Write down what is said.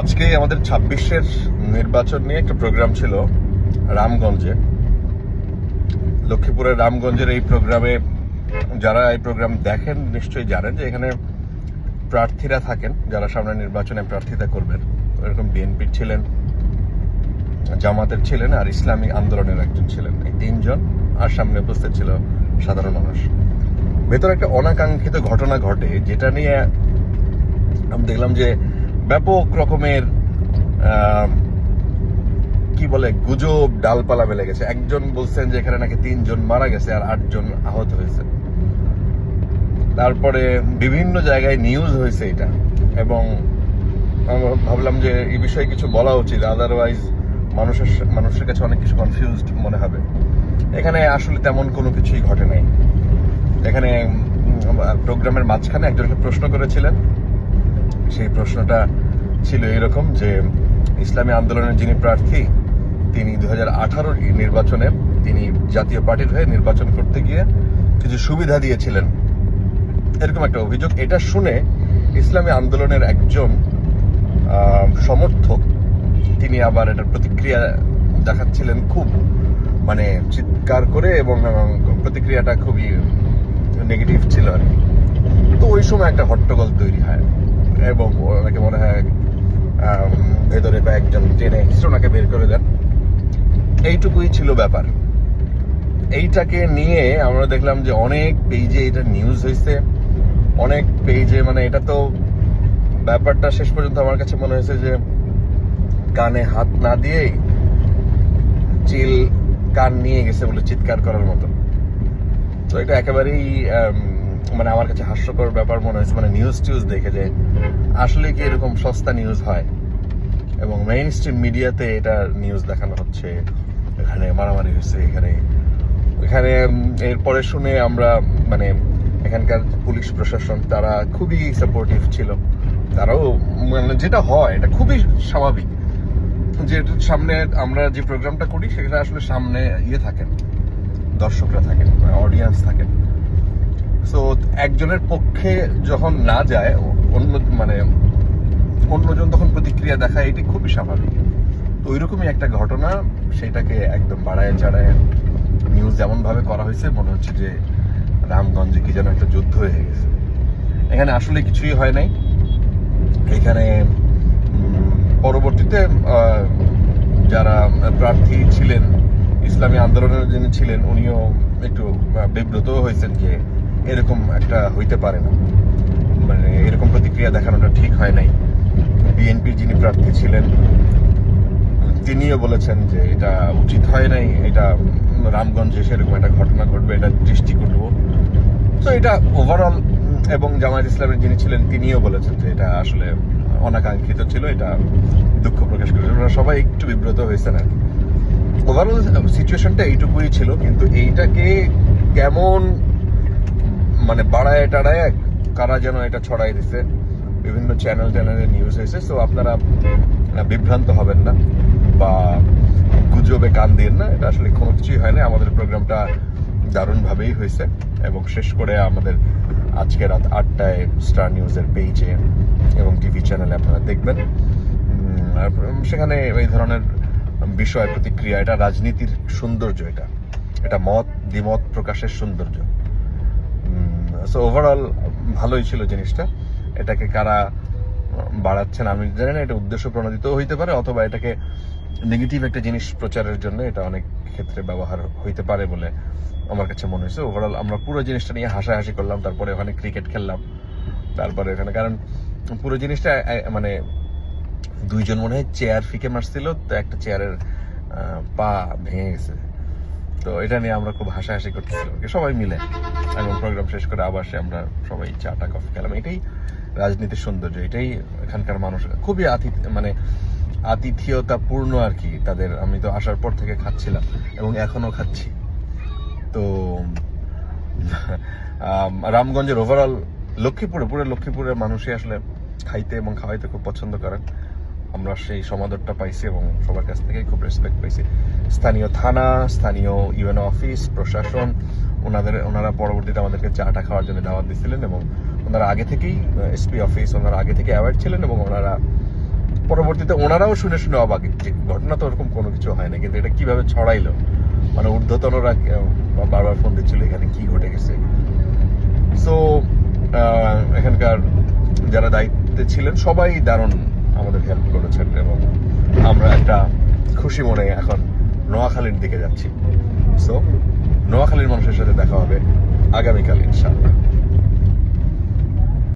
আজকে আমাদের ছাব্বিশের নির্বাচন নিয়ে একটা প্রোগ্রাম ছিল, রামগঞ্জে। লক্ষ্মীপুরের রামগঞ্জের এই প্রোগ্রামে যারা এই প্রোগ্রাম দেখেন, নিশ্চয়ই জানেন যে এখানে প্রার্থীরা থাকেন, যারা সামনে নির্বাচনে প্রার্থিতা করবেন। এরকম বিএনপির ছিলেন, জামাতের ছিলেন আর ইসলামী আন্দোলনের একজন ছিলেন। এই তিনজন আর সামনে উপস্থিত ছিল সাধারণ মানুষ। ভেতরে একটা অনাকাঙ্ক্ষিত ঘটনা ঘটে, যেটা নিয়ে আমি দেখলাম যে ব্যাপক রকমের কি বলে, গুজব, ডালপালা মেলে গেছে। একজন বলছেন যে এখানে নাকি তিনজন মারা গেছে আর আটজন আহত হয়েছে। তারপরে বিভিন্ন জায়গায় নিউজ হয়েছে এটা। এবং ভাবলাম যে এই বিষয়ে কিছু বলা উচিত। আদারওয়াইজ মানুষের মানুষের কাছে অনেক কিছু কনফিউজড মনে হবে। এখানে আসলে তেমন কোনো কিছুই ঘটে নাই। এখানে প্রোগ্রামের মাঝখানে একজনকে প্রশ্ন করেছিলেন। সেই প্রশ্নটা ছিল এরকম যে, ইসলামী আন্দোলনের যিনি প্রার্থী, তিনি দু হাজার নির্বাচনে তিনি জাতীয় পার্টির হয়ে নির্বাচন করতে গিয়ে কিছু সুবিধা দিয়েছিলেন। এরকম একটা অভিযোগ। এটা শুনে ইসলামী আন্দোলনের একজন সমর্থক, তিনি আবার এটার প্রতিক্রিয়া দেখাচ্ছিলেন খুব মানে চিৎকার করে এবং প্রতিক্রিয়াটা খুবই নেগেটিভ ছিল আর কি। তো ওই সময় একটা হট্টগোল তৈরি হয়। এবং ওনাকে মনে হয় ভেতরে কয়েকজন টেনে ওনাকে বের করে দেন। এইটুকুই ছিল ব্যাপার। এইটাকে নিয়ে আমরা দেখলাম যে অনেক পেজে এটা নিউজ হয়েছে অনেক পেজে মানে এটা তো ব্যাপারটা শেষ পর্যন্ত আমার কাছে মনে হয়েছে যে কানে হাত না দিয়েই চিল কান নিয়ে গেছে বলে চিৎকার করার মতো। তো এটা একেবারেই মানে আমার কাছে হাস্যকর ব্যাপার মনে হয়েছে মানে নিউজ টিউজ দেখে যে আসলে কি এরকম সস্তা নিউজ হয়। এবং মেইন স্ট্রিম মিডিয়াতে এটা নিউজ দেখানো হচ্ছে, এখানে মারামারি হয়েছে, এখানে এখানে এরপরে শুনে আমরা মানে এখানকার পুলিশ প্রশাসন তারা খুবই সাপোর্টিভ ছিল। তারাও মানে যেটা হয়, এটা খুবই স্বাভাবিক যে সামনে আমরা যে প্রোগ্রামটা করি সেটা আসলে সামনে ইয়ে থাকেন, দর্শকরা থাকেন অডিয়েন্স থাকেন। সো একজনের পক্ষে যখন না যায় অন্য মানে অন্যজন তখন প্রতিক্রিয়া দেখায়, এটি খুবই স্বাভাবিক। তো ওইরকমই একটা ঘটনা, সেটাকে একদম বাড়ায় চাড়ায় নিউজ যেমন ভাবে করা হয়েছে, মনে হচ্ছে যে রামগঞ্জে কি যেন একটা যুদ্ধ হয়ে গেছে। এখানে আসলে কিছুই হয় নাই। এখানে পরবর্তীতে যারা প্রার্থী ছিলেন, ইসলামী আন্দোলনের যিনি ছিলেন, উনিও একটু বিব্রত হয়েছেন যে এরকম একটা হইতে পারে না। মানে এরকম প্রতিক্রিয়া দেখানোটা ঠিক হয় নাই। বিএনপির যিনি প্রার্থী ছিলেন, তিনিও বলেছেন যে এটা উচিত হয় নাই, এটা রামগঞ্জে সেরকম একটা ঘটনা ঘটবে, এটা দৃষ্টি করব তো এটা ওভারঅল এবং জামায়াত ইসলামের যিনি ছিলেন, তিনিও বলেছেন যে এটা আসলে অনাকাঙ্ক্ষিত ছিল, এটা দুঃখ প্রকাশ করেছে। ওরা সবাই একটু বিব্রত হয়েছেন আর ওভারঅল সিচুয়েশনটা এইটুকুই ছিল, কিন্তু এইটাকে কেমন মানে বাড়ায় টাড়ায় কারা যেন এটা ছড়াই দিছে, বিভিন্ন চ্যানেল চ্যানেলে নিউজ হয়েছে সো আপনারা বিভ্রান্ত হবেন না বা গুজবে কান দিন না, এটা আসলে কোনো কিছুই হয় না আমাদের প্রোগ্রামটা দারুণভাবেই হয়েছে এবং শেষ করে আমাদের আজকে রাত আটটায় স্টার নিউজের পেজে এবং টিভি চ্যানেলে আপনারা দেখবেন। সেখানে এই ধরনের বিষয়, প্রতিক্রিয়া, এটা রাজনীতির সৌন্দর্য এটা। এটা মত, দ্বিমত প্রকাশের সৌন্দর্য। সো ওভারঅল ভালোই ছিল জিনিসটা। এটাকে কারা বাড়াচ্ছেন, আমি জানি না, এটা উদ্দেশ্য প্রণোদিত হইতে পারে, অথবা এটাকে নেগেটিভ একটা জিনিস প্রচারের জন্য এটা অনেক ক্ষেত্রে ব্যবহার হইতে পারে বলে আমার কাছে মনে হয়েছে। ওভারঅল আমরা পুরো জিনিসটা নিয়ে হাসাহাসি করলাম, তারপরে ওখানে ক্রিকেট খেললাম, তারপরে ওখানে, কারণ পুরো জিনিসটা মানে দুইজন মনে হয় চেয়ার ফিকে মারছিল, তো একটা চেয়ারের পা ভেঙে গেছে। তো এটা নিয়ে আমরা খুব হাসাহাসি করতেছিলাম সবাই মিলে। এবং প্রোগ্রাম শেষ করে আবার সে আমরা সবাই চাটা কফি খেলাম। এটাই রাজনীতির সৌন্দর্য। এটাই এখানকার মানুষ খুবই আতিথ মানে আতিথেয়তাপূর্ণ আর কি। তাদের, আমি তো আসার পর থেকে খাচ্ছিলাম এবং এখনও খাচ্ছি। তো রামগঞ্জের ওভারঅল লক্ষ্মীপুরে, পুরো লক্ষ্মীপুরের মানুষই আসলে খাইতে এবং খাওয়াইতে খুব পছন্দ করেন। আমরা সেই সমাদরটা পাইছি এবং সবার কাছ থেকেই খুব রেসপেক্ট পাইছি। স্থানীয় থানা, স্থানীয় ইউএন অফিস প্রশাসন, ওনাদের, ওনারা পরবর্তীতে আমাদেরকে চাটা খাওয়ার জন্য দাওয়াত দিচ্ছিলেন এবং ওনারা আগে থেকেই এসপি অফিস ওনারা আগে থেকে অ্যাওয়ার্ড ছিলেন এবং ওনারা পরবর্তীতে ওনারাও শুনে শুনে অবাক। যে ঘটনা তো ওরকম কোনো কিছু হয় না, কিন্তু এটা কীভাবে ছড়াইলো? মানে ঊর্ধ্বতনরা বারবার ফোন দিচ্ছিল, এখানে কি ঘটে গেছে? সো এখানকার যারা দায়িত্বে ছিলেন, সবাই দারুণ আমাদের হেল্প করেছেন এবং আমরা একটা খুশি মনে এখন নোয়াখালীর দিকে যাচ্ছি। সো নোয়াখালীর মানুষের সাথে দেখা হবে আগামীকাল ইনশাআল্লাহ।